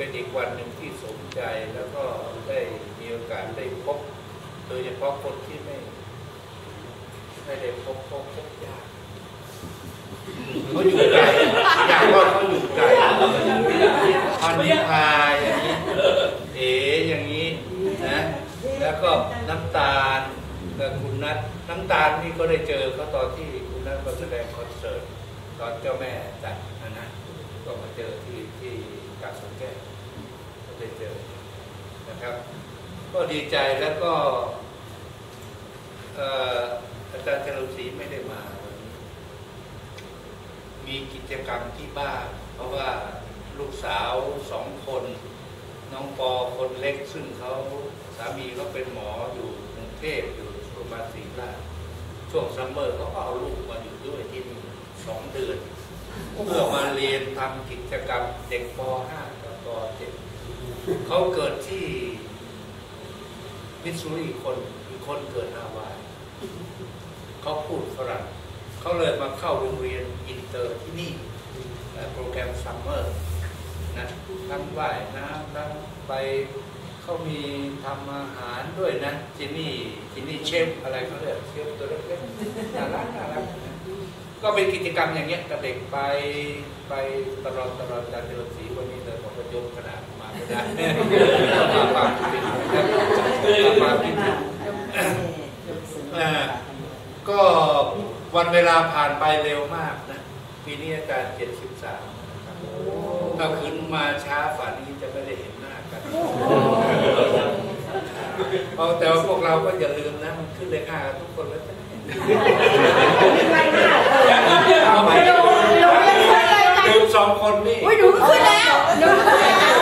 เป็นอีกวันหนึ่งที่สมใจแล้วก็ได้มีโอกาสได้พบ โดยเฉพาะคนที่ไม่ไม่ได้พบพบพบยากเขาอยู่ไกลอยากว่าเขาอยู่ไกลพันนิพาอย่างนี้เอ๋อย่างนี้นะแล้วก็น้ำตาลกับคุณนัทน้ำตาลนี่ก็ได้เจอเขาตอนที่คุณนัทมาแสดงคอนเสิร์ตตอนเจ้าแม่จัดนะนะก็มาเจอที่ที่ กาดสวนแก้วก็ได้เจอนะครับ ก็ดีใจแล้วก็อาจารย์เจริญศรีไม่ได้มาวันนี้มีกิจกรรมที่บ้านเพราะว่าลูกสาวสองคน น้องปอคนเล็กซึ่งเขาสามีเขาเป็นหมออยู่กรุงเทพอยู่โรงพยาบาลศรีราชช่วงซัมเมอร์เขาก็เอาลูกมาอยู่ด้วยที่นี่สองเดือน เพื่อมาเรียนทำกิจกรรมเด็กป .5 กับป .7 เขาเกิดที่มิสซูรีคนอีกคนเกิดฮาวายเขาพูดฝรั่งเขาเลยมาเข้าโรงเรียนอินเตอร์ที่นี่ โปรแกรมซัมเมอร์นะทั้งว่ายน้ำทั้งไปเขามีทำอาหารด้วยนะที่นี่ที่นี่เชฟอะไรเขาเรียกเชฟตัวเล็กๆน่ารักน่ารัก ก็เป็นกิจกรรมอย่างเงี้ยกับเด็กไปไปตลอดตลอดการเดินสีวันนี้เลยผมก็ยกขนาดมาไม่ได้มาปากปิดนะครับมาปิดอ่าก็วันเวลาผ่านไปเร็วมากนะ ปีนี้อาจารย์เจ็ดสิบสามถ้าคืนมาช้าฝันนี้จะไม่ได้เห็นหน้ากันเอาแต่ว่าพวกเราก็อย่าลืมนะ มันขึ้นเลขห้ากันทุกคนแล้วจะ เอาไปลืมสองคนนี่อุ้ยหนูขึ้นแล้วหนูขึ้นแล้ว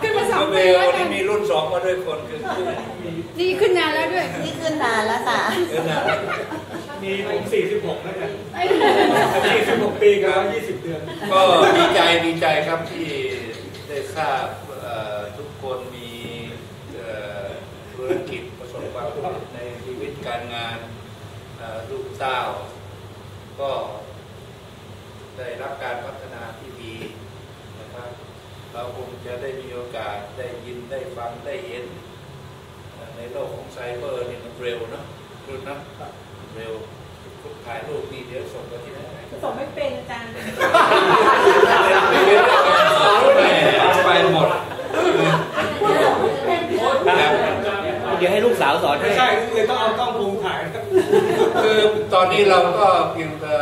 ขึ้นมาสองเบปีลแล้วนี่มีรุ่นสองมาด้วยคนคือคู่นี่ขึ้นนานแล้วด้วยนี่ขึ้นนานแล้วค่ะ เออนะมีผม46แล้วกัน46 ปีกับ20 เดือน ก็ดีใจดีใจครับที่ได้ทราบเอ่อทุกคนมีเอ่อธุรกิจ ในชีวิตการงานเอ่อลูกเต้า ก็ได้รับการพัฒนาที่ดีนะครับ เราคงจะได้มีโอกาสได้ยินได้ฟังได้เห็น ในโลกของไซเบอร์นี่มันเร็วเนอะรุ่นนะเร็วทุกถ่ายรูปนี่เดี๋ยวส่งไปที่ไหนส่งไม่เป็นอาจารย์ไปหมด เดี๋ยวให้ลู กสาวสอนให้ไม่ใช่เลยต้องเอากล้องภูมิถ่ายคือตอนนี้เราก็เพียงแต่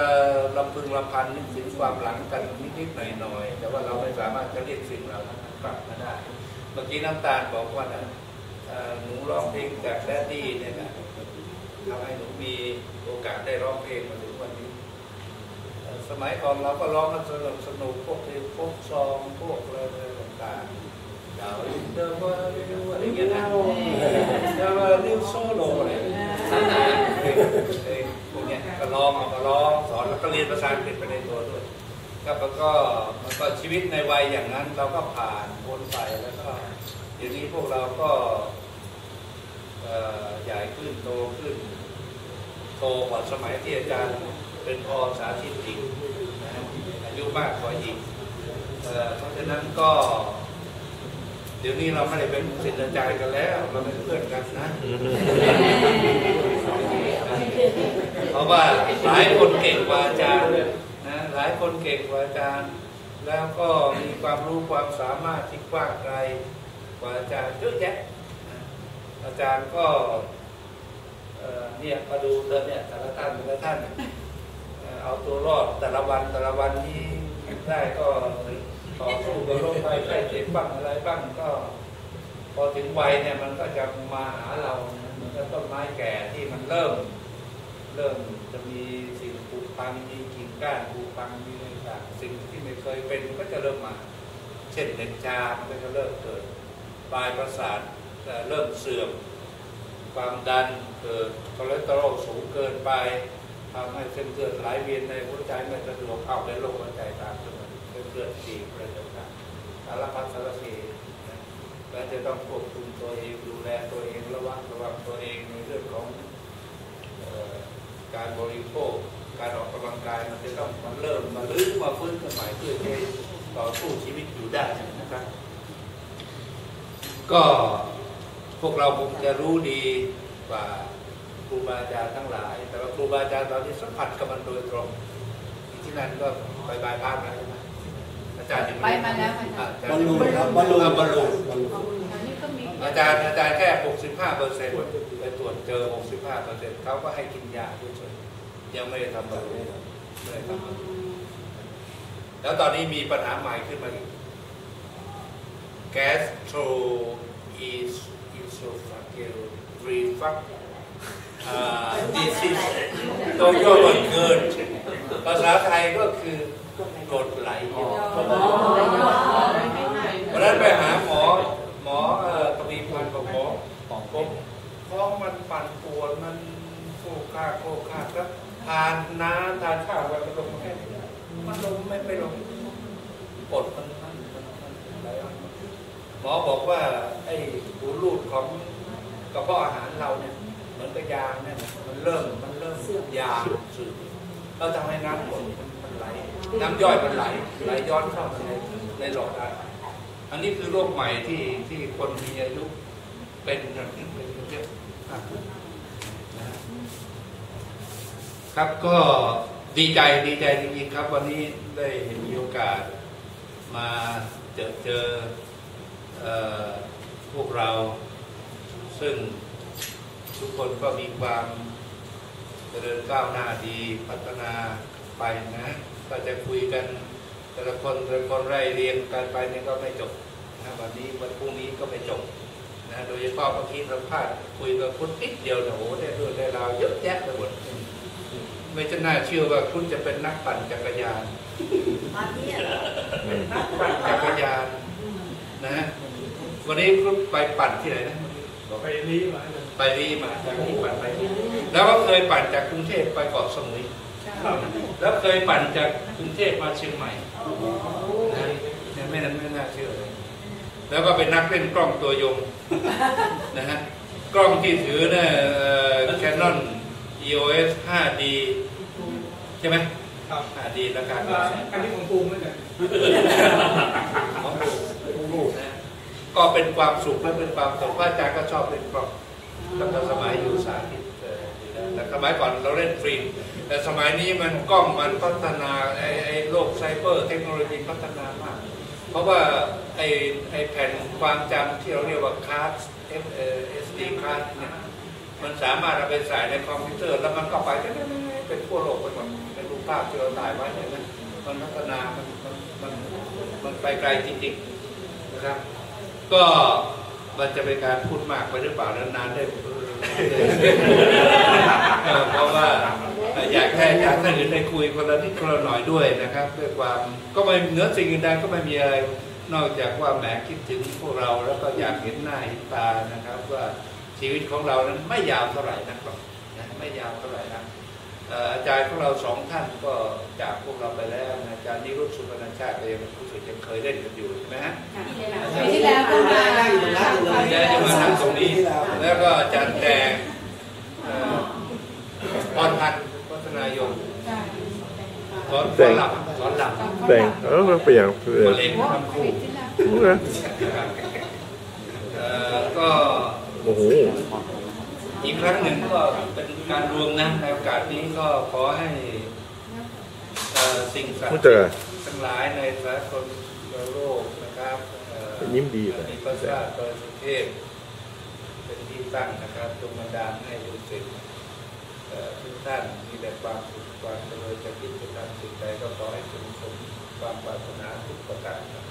ลำพึงลำพันนึกถึงความหลังกันนิดๆหน่อยๆแต่ว่าเราไม่สามารถจะเรียกสิ่งเรานั้นกลับมาได้เมื่อกี้น้ำตาลบอกว่าน่ะเอ่อหนูร้องเพลงจากแดดดี้เนี่ยนะทำให้หนูมีโอกาสได้ร้องเพลงมาถึงวันนี้เอ่อสมัยก่อนเราก็ร้องกันสนุกสนุกพวกเพลงพวกซองพวกอะไรต่างๆดาวเดิมว่า อะไรอย่างเงี้ยนะดาวนิวโซโลอะไรอย่างเลยเอ้พวกเนี้ยก็ลองเอามาลองสอนแล้วก็เรียนภาษาอังกฤษไปในตัวด้วยครับแล้วก็มันก็ชีวิตในวัยอย่างนั้น เราก็ผ่านพ้นไปแล้วก็เดี๋ยวนี้พวกเราก็ใหญ่ขึ้นโตขึ้น โตกว่าสมัยที่อาจารย์เป็นพอสาธิตอีกนะฮะอายุมากกว่าอีกเอ่อเพราะฉะนั้นก็ ดี๋ยวนี้เราไม่ได้เป็นศิษย์อาจารย์กันแล้ว เราเป็นเพื่อนกันนะ เพราะว่าหลายคนเก่งกว่าอาจารย์นะหลายคนเก่งกว่าอาจารย์ แล้วก็มีความรู้ความสามารถที่กว้างไกลกว่าอาจารย์เยอะแยะอาจารย์ก็เนี่ยมาดูเธอเนี่ยแต่ละท่านแต่ละท่านเอ่อเอาตัวรอดแต่ละวันแต่ละวันที่ได้ก็ ต่อสู้กับโรคภัยไข้เจ็บบ้างอะไรบ้างก็ พอถึงวัยเนี่ยมันก็จะมาหาเราเหมือนกับต้นไม้แก่ที่มันเริ่ม เริ่มจะมีสิ่งผุพังมีกิ่งก้านผุพังมีอะไรต่างสิ่งที่ไม่เคยเป็นก็จะเริ่มมา เช่นเด็กชามันก็จะเริ่มเกิดปลายประสาทเอ่อเริ่มเสื่อมความดันเกิดคอเลสเตอรอลสูงเกินไปทำให้เส้นเลือดไหลเวียนในหัวใจไม่สะดวกเอาในโรคหัวใจตามขึ้น เส้นเลือดตีอะไรต่างๆสารพัดสารเพและจะต้องควบคุมตัวเองดูแลตัวเองระวังระวังตัวเองในเรื่องของออการบริโภค การออกกำลังกายมันจะต้องมันเริ่มมาลื้อมาฟื้นกันใหม่เพื่อจะต่อสู้ชีวิตอยู่ได้นะครับ ก็พวกเราคงจะรู้ดีกว่าครูบาอาจารย์ทั้งหลาย แต่ว่าครูบาอาจารย์ตอนนี้สัมผัสกับมันโดยตรงที่นั่นก็ไปบายพาสมาาจารย์ยังไปมาแล้วค่ะอาจารบอลย์ลูนครับบอลลูนอ่าบอลลูนบอลลูนอันนี้ก็มีอาจารย์อาจารย์แค่ 65เปอร์เซ็นต์ไปตรวจเจอ 65เปอร์เซ็นต์เขาก็ให้กินยาเฉยๆยังไม่ได้ทำบอลลูนไม่ได้ทำบอลลูนแล้วตอนนี้มีปัญหาใหม่ขึ้นมาอีก gastro is esophageal reflux อ่า disease ตัวย่อมันเกิน ภาษาไทยก็คือกดไหลย้อนวันนั้นไปหาหมอหมอเอ่อตบีพันธ์กับหมอผมท้องมันปั่นปวดมันโคกาโคกาครับทานน้ำทานข้าวไปมันลงมาแค่นี้มันลงไม่ไปลงกดมันมันไหลออกมาหมอบอกว่าไอ้หูรูดของกระเพาะอาหารเราเนี่ยเหมือนกับยางเนี่ยมันเริ่มมันเริ่มยางสึ กเราทำให้น้ำกรดมันมันไหล น้ำย่อยมันไหลไหลย้อนเข้ามาในในหลอดอาหารอันนี้คือโรคใหม่ที่ที่คนมีอายุเป็นกันเป็นเยอะมากนะครับก็ดีใจดีใจจริงๆครับ วันนี้ได้มีโอกาสมาเจอเจอพวกเรา ซึ่งทุกคนก็มีความ จริญก้าวหน้าดีพัฒนาไปนะ ก็จะคุยกันแต่ละคนแต่ละคนไล่เรียงกันไปนี่ก็ไม่จบนะวันนี้วันพรุ่งนี้ก็ไม่จบนะโดยเฉพาะเมื่อกี้สัมภาษณ์คุยกับคุณนิดเดียวนะโอ้โหได้เรื่องได้ราวเยอะแยะไปหมดไม่จะน่าเชื่อว่าคุณจะเป็นนักปั่นจักรยานปั่นจักรยานนะ วันนี้คุณไปปั่นที่ไหนนะไปนี้มาเลยไปรีมาจากที่ปั่นไปรี แล้วก็เคยปั่นจากกรุงเทพไปเกาะสมุยครับแล้วเคยปั่นจากกรุงเทพมาเชียงใหม่นะเนี่ยไม่นั้นไม่น่าเชื่อเลย แล้วก็เป็นนักเล่นกล้องตัวยงนะฮะ กล้องที่ถือเนี่ยแคนนอน EOS 5D ใช่ไหมครับ 5D ราคาอ่าอันนี้ของภูมิเหมือนกันของลูกนะก็เป็นความสุขและเป็นความสุขพระอาจารย์ก็ชอบเล่นกล้องตั้งแต่สมัยอยู่สาธิต สมัยก่อนเราเล่นฟรีแต่สมัยนี้มันกล้องมันพัฒนาไอ้ไอ้โลกไซเบอร์เทคโนโลยีพัฒนามาก เพราะว่าไอ้ไอ้แผ่นความจำที่เราเรียกว่าคาร์ดเอสดีคาร์ดเนี่ยมันสามารถเอาไปใส่ในคอมพิวเตอร์แล้วมันก็ไปเป็นทั่วโลกไปหมดเป็นรูปภาพที่เราถ่ายไว้เนี่ยมันพัฒนามันมันมันมันไปไกลจริงๆนะครับ ก็มันจะเป็นการพูดมากไปหรือเปล่า นานๆได้ เพราะว่าอยากให้อยากให้อื่นได้คุยคนละนิดคนละหน่อยด้วยนะครับด้วยความก็ไม่เนื้อสิ่งอื่นใดก็ไม่มีอะไรนอกจากว่าแหมคิดถึงพวกเราแล้วก็อยากเห็นหน้าเห็นตานะครับ ว่าชีวิตของเรานั้นไม่ยาวเท่าไหร่นักหรอกไม่ยาวเท่าไหร่นัก อาจารย์ของเราสองท่านก็จากพวกเราไปแล้วนะอาจารย์นิรุตสุพรรณชาติก็ยังรู้สึกยังเคยเล่นกันอยู่ใช่ไหมฮะปีที่แล้วก็มานั่งอยู่ตรงนั้นอยู่เลยอาจารย์จะมานั่งตรงนี้แล้วก็อาจารย์แดงเอ่อพรพันธ์วัฒนายนสอนสอนหลับสอนหลับ Bem, eu não fui eu. มะเร็งทำครูปีที่แล้วนเอ่อก็โอ้โห อีกครั้งหนึ่งก็เป็นการรวมนะในโอกาสนี้ก็ขอให้เอ่อสิ่งศักดิ์พูสิดทเจอธิ์ทั้งหลายในสากลโลกนะครับเอ่อยิ้มดีเลยมีพระชาติโดยสุเทพเป็นที่ตั้งนะครับจงบันดาลให้ลูกศิษย์เอ่อทุกท่านมีแต่ความสุขความเจริญจะคิดจะทำสิ่งใดก็ขอให้สมสมความปรารถนาทุกประการครับ